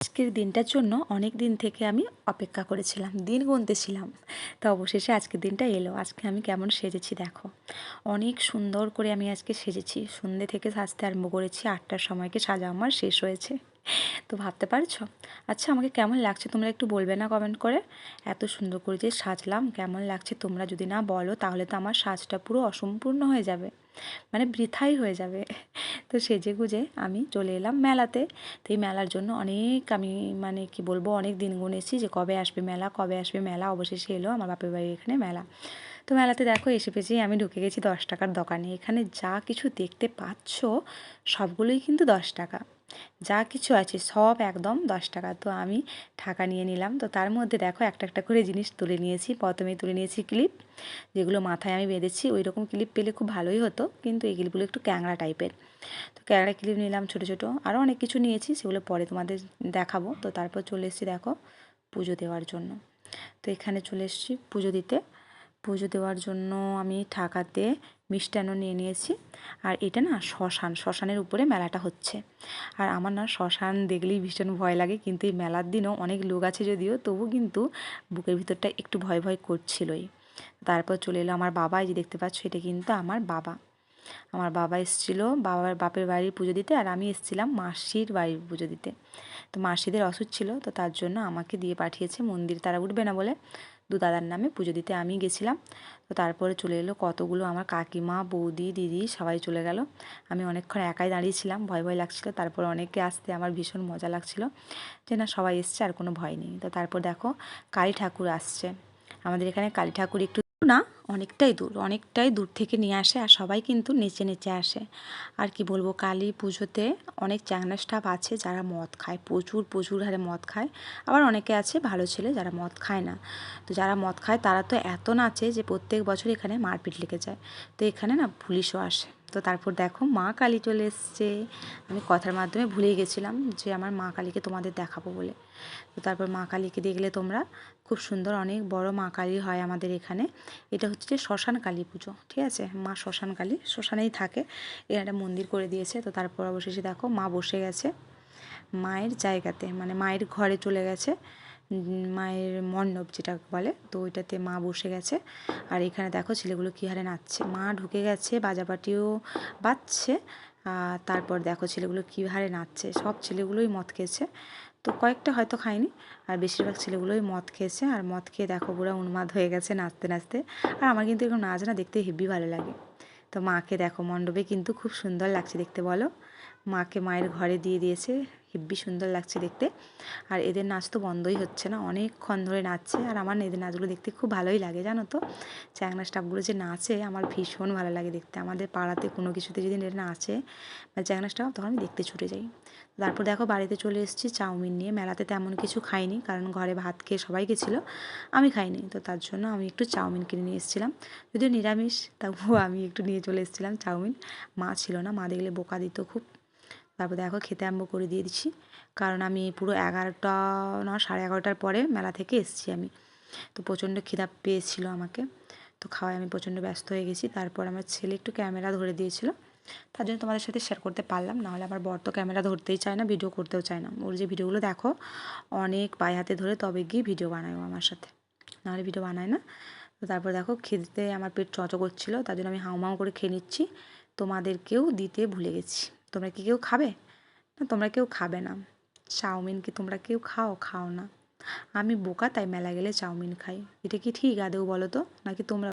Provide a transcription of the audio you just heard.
আজকের দিনটার জন্য অনেক দিন থেকে আমি অপেক্ষা করেছিলাম, দিন গুনতেছিলাম। তো অবশেষে আজকের দিনটা এলো। আজকে আমি কেমন সেজেছি দেখো। অনেক সুন্দর করে আমি আজকে সেজেছি। সন্ধ্যে থেকে সাজতে আরম্ভ করেছি। আটটার সময়কে সাজা আমার শেষ হয়েছে। তো ভাবতে পারছ? আচ্ছা আমাকে কেমন লাগছে তোমরা একটু বলবে না কমেন্ট করে? এত সুন্দর করে যে সাজলাম, কেমন লাগছে তোমরা যদি না বলো তাহলে তো আমার সাজটা পুরো অসম্পূর্ণ হয়ে যাবে মানে বৃথাই হয়ে যাবে। তো সেজে গুজে আমি চলে এলাম মেলাতে। তো এই মেলার জন্য অনেক আমি মানে কি বলব, অনেক দিন গুনেছি যে কবে আসবে মেলা, কবে আসবে মেলা, অবশেষে এলো আমার বাপের বাড়ির এখানে মেলা। তো মেলাতে দেখো এসে পেয়েছি আমি ঢুকে গেছি দশ টাকার দোকানে। এখানে যা কিছু দেখতে পাচ্ছ সবগুলোই কিন্তু দশ টাকা। যা কিছু আছে সব একদম দশ টাকা। তো আমি টাকা নিয়ে নিলাম। তো তার মধ্যে দেখো একটা একটা করে জিনিস তুলে নিয়েছি। প্রথমে তুলে নিয়েছি ক্লিপ, যেগুলো মাথায় আমি বেঁধেছি। ওই রকম ক্লিপ পেলে খুব ভালোই হতো, কিন্তু এই ক্লিপগুলো একটু ক্যাংড়া টাইপের। তো ক্যাংড়া ক্লিপ নিলাম ছোটো ছোটো। আরও অনেক কিছু নিয়েছি, সেগুলো পরে তোমাদের দেখাবো। তো তারপর চলে এসেছি দেখো পুজো দেওয়ার জন্য। তো এখানে চলে এসেছি পুজো দিতে। পুজো দেওয়ার জন্য আমি ঠাকাতে মিষ্টান্ন নিয়ে নিয়েছি। আর এটা না শ্মশান, শ্মশানের উপরে মেলাটা হচ্ছে। আর আমার না শ্মশান দেখলেই ভীষণ ভয় লাগে, কিন্তু এই মেলার দিনও অনেক লোক আছে যদিও, তবু কিন্তু বুকের ভিতরটা একটু ভয় ভয় করছিলই। তারপর চলে এলো আমার বাবা, এই যে দেখতে পাচ্ছ এটা কিন্তু আমার বাবা। আমার বাবা এসেছিল বাবার বাপের বাড়ির পুজো দিতে, আর আমি এসেছিলাম মাসির বাড়ির পুজো দিতে। তো মাসিদের অসুখ ছিল, তো তার জন্য আমাকে দিয়ে পাঠিয়েছে মন্দির, তারা উঠবে না বলে। দু দাদার নামে পুজো দিতে আমি গেছিলাম। তো তারপরে চলে এলো কতগুলো আমার কাকিমা, বৌদি, দিদি সবাই চলে গেল। আমি অনেকক্ষণ একাই দাঁড়িয়েছিলাম ভয় ভয় লাগছিল। তারপর অনেকে আসতে আমার ভীষণ মজা লাগছিল যে না, সবাই এসছে আর কোনো ভয় নেই। তো তারপর দেখো কালী ঠাকুর আসছে। আমাদের এখানে কালী ঠাকুর একটু না, অনেকটাই দূর অনেকটাই দূর থেকে নিয়ে আসে আর সবাই কিন্তু নেচে নেচে আসে। আর কি বলব, কালী পুজোতে অনেক চ্যাংনা স্টাফ আছে যারা মদ খায়, প্রচুর প্রচুর হারে মদ খায়। আবার অনেকে আছে ভালো ছেলে যারা মদ খায় না। তো যারা মদ খায় তারা তো এত নাচে যে প্রত্যেক বছর এখানে মারপিট লেগে যায়। তো এখানে না পুলিশও আসে। তো তারপর দেখো মা কালী চলে এসছে। আমি কথার মাধ্যমে ভুলে গেছিলাম যে আমার মা কালীকে তোমাদের দেখাবো বলে। তো তারপর মা কালীকে দেখলে তোমরা খুব সুন্দর অনেক বড় মা কালী হয় আমাদের এখানে। এটা হচ্ছে যে শ্মশান কালী পুজো, ঠিক আছে? মা শ্মশান কালী, শ্মশানেই থাকে। এখানে একটা মন্দির করে দিয়েছে। তো তারপর অবশেষে দেখো মা বসে গেছে মায়ের জায়গাতে মানে মায়ের ঘরে চলে গেছে। মায়ের মণ্ডপ যেটা বলে, তো ওইটাতে মা বসে গেছে। আর এখানে দেখো ছেলেগুলো কী হারে নাচছে। মা ঢুকে গেছে বাজাবাটিও বাজছে তারপর দেখো ছেলেগুলো কী হারে নাচছে। সব ছেলেগুলোই মদ খেয়েছে। তো কয়েকটা হয়তো খায়নি, আর বেশিরভাগ ছেলেগুলোই মদ খেয়েছে। আর মদ খেয়ে দেখো পুরো উন্মাদ হয়ে গেছে নাচতে নাচতে। আর আমার কিন্তু এরকম নাচ না দেখতে হেভি ভালো লাগে। তো মাকে দেখো মণ্ডপে কিন্তু খুব সুন্দর লাগছে দেখতে বলো। মাকে মায়ের ঘরে দিয়ে দিয়েছে। হেব্বি সুন্দর লাগছে দেখতে। আর এদের নাচ তো বন্ধই হচ্ছে না। অনেকক্ষণ ধরে নাচছে। আর আমার এদের নাচগুলো দেখতে খুব ভালোই লাগে, জানো তো? চ্যাংনা স্টাফগুলো যে নাচে, আমার ভীষণ ভালো লাগে দেখতে। আমাদের পাড়াতে কোনো কিছুতে যদি এরা নাচে বা চ্যাংনা স্টাফ তখন আমি দেখতে ছুটে যাই। তারপর দেখো বাড়িতে চলে এসেছি চাউমিন নিয়ে। মেলাতে তেমন কিছু খাইনি কারণ ঘরে ভাত খেয়ে সবাই গেছিল। আমি খাইনি। তো তার জন্য আমি একটু চাউমিন কিনে নিয়ে এসেছিলাম। যদিও নিরামিষ, তবুও আমি একটু নিয়ে চলে এসেছিলাম চাউমিন। মা ছিল না। মা দেখলে বোকা দিত খুব। তারপর দেখো খেতে আরম্ভ করে দিয়ে দিচ্ছি। কারণ আমি পুরো এগারোটা না, সাড়ে এগারোটার পরে মেলা থেকে এসেছি আমি। তো প্রচণ্ড খিদা পেয়েছিল আমাকে। তো খাওয়ায় আমি প্রচণ্ড ব্যস্ত হয়ে গেছি। তারপর আমার ছেলে একটু ক্যামেরা ধরে দিয়েছিল। তার জন্য তোমাদের সাথে শেয়ার করতে পারলাম। নাহলে আমার বর তো ক্যামেরা ধরতেই চায় না ভিডিও করতেও চায় না। ওর যে ভিডিওগুলো দেখো, অনেক পায়ে হাতে ধরে তবে গিয়ে ভিডিও বানায় আমার সাথে। নাহলে ভিডিও বানায় না। তো তারপর দেখো খেতে আমার পেট চঁচো করছিল। তার জন্য আমি হাউমাউ করে খেয়ে নিচ্ছি। তোমাদেরকেও দিতে ভুলে গেছি। তোমরা কি কেউ খাবে? না, তোমরা কেউ খাবে না। চাউমিন কি তোমরা কেউ খাও? খাও না। আমি বোকা, তাই মেলা গেলে চাউমিন খাই। এটা কি ঠিক আদেও বলো তো? নাকি তোমরা